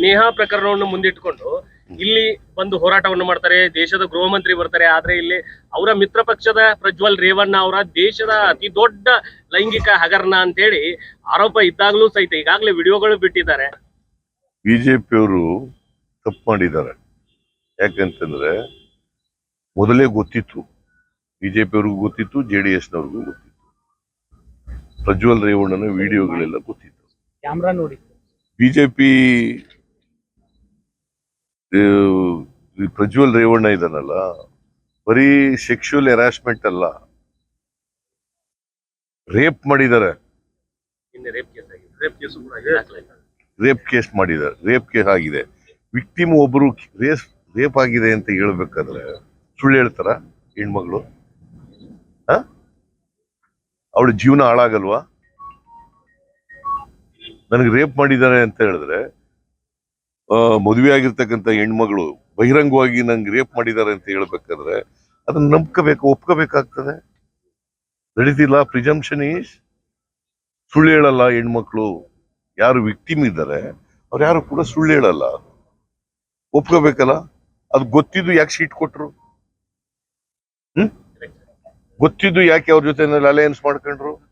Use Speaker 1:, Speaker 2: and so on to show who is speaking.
Speaker 1: ನೇಹಾ ಪ್ರಕರಣವನ್ನು ಮುಂದಿಟ್ಟುಕೊಂಡು ಇಲ್ಲಿ ಬಂದು ಹೋರಾಟವನ್ನು ಮಾಡ್ತಾರೆ ದೇಶದ ಗೃಹ ಮಂತ್ರಿ ಬರ್ತಾರೆ ಆದ್ರೆ ಇಲ್ಲಿ ಅವರ ಮಿತ್ರ ಪಕ್ಷದ ಪ್ರಜ್ವಲ್ ರೇವಣ್ಣ ಅವರ ದೇಶದ ಅತಿ ದೊಡ್ಡ ಲೈಂಗಿಕ ಹಗರಣ ಅಂತ ಹೇಳಿ ಆರೋಪ ಇದ್ದಾಗಲೂ ಸಹಿತ ಈಗಾಗಲೇ ವಿಡಿಯೋಗಳು ಬಿಟ್ಟಿದ್ದಾರೆ.
Speaker 2: ಬಿಜೆಪಿಯವರು ತಪ್ಪು ಮಾಡಿದ್ದಾರೆ. ಯಾಕಂತಂದ್ರೆ ಮೊದಲೇ ಗೊತ್ತಿತ್ತು ಬಿಜೆಪಿಯವ್ರಿಗೂ ಗೊತ್ತಿತ್ತು ಜೆ ಡಿ ಎಸ್ನವ್ರಿಗೂ ಗೊತ್ತಿತ್ತು. ಪ್ರಜ್ವಲ್ ರೇವಣ್ಣನ ವಿಡಿಯೋಗಳೆಲ್ಲ ಗೊತ್ತಿತ್ತು.
Speaker 3: ಕ್ಯಾಮ್ರಾ ನೋಡಿ.
Speaker 2: ಬಿಜೆಪಿ ಪ್ರಜ್ವಲ್ ರೇವಣ್ಣ ಇದಾನಲ್ಲ ಬರೀ ಸೆಕ್ಷುವಲ್ ಹೆರಾಸ್ಮೆಂಟ್ ಅಲ್ಲ ರೇಪ್ ಮಾಡಿದ್ದಾರೆ.
Speaker 1: ನಿನ್ನೆ ರೇಪ್ ಕೇಸ್ ಆಗಿದೆ. ರೇಪ್ ಕೇಸು ಕೂಡ
Speaker 2: ರೇಪ್ ಕೇಸ್ ಮಾಡಿದ್ದಾರೆ. ರೇಪ್ ಕೇಸ್ ಆಗಿದೆ. ವಿಕ್ಟಿಮ್ ಒಬ್ರು ರೇಸ್ ರೇಪ್ ಆಗಿದೆ ಅಂತ ಹೇಳ್ಬೇಕಾದ್ರೆ ಸುಳ್ಳು ಹೇಳ್ತಾರ ಹೆಣ್ಮಗಳು? ಅವಳ ಜೀವನ ಹಾಳಾಗಲ್ವಾ? ನನಗೆ ರೇಪ್ ಮಾಡಿದ್ದಾರೆ ಅಂತ ಹೇಳಿದ್ರೆ ಮದುವೆ ಆಗಿರ್ತಕ್ಕಂಥ ಹೆಣ್ಮಗಳು ಬಹಿರಂಗವಾಗಿ ನಂಗೆ ರೇಪ್ ಮಾಡಿದ್ದಾರೆ ಅಂತ ಹೇಳ್ಬೇಕಾದ್ರೆ ಅದನ್ನ ನಂಬ್ಕೋಬೇಕು, ಒಪ್ಕೋಬೇಕಾಗ್ತದೆ. ನಡೀತಿಲ್ಲ, ಪ್ರಿಜಂಪ್ಷನ್ ಈಸ್. ಸುಳ್ಳು ಹೇಳಲ್ಲ ಹೆಣ್ಮಕ್ಳು. ಯಾರು ವಿಕ್ಟಿಮ್ ಇದ್ದಾರೆ, ಅವ್ರು ಯಾರು ಕೂಡ ಸುಳ್ಳು ಹೇಳಲ್ಲ. ಒಪ್ಕೋಬೇಕಲ್ಲ? ಅದು ಗೊತ್ತಿದ್ದು ಯಾಕೆ ಸೀಟ್ ಕೊಟ್ರು? ಹ್ಮ್? ಗೊತ್ತಿದ್ದು ಯಾಕೆ ಅವ್ರ ಜೊತೆ ಅಲಯನ್ಸ್ ಮಾಡ್ಕೊಂಡ್ರು?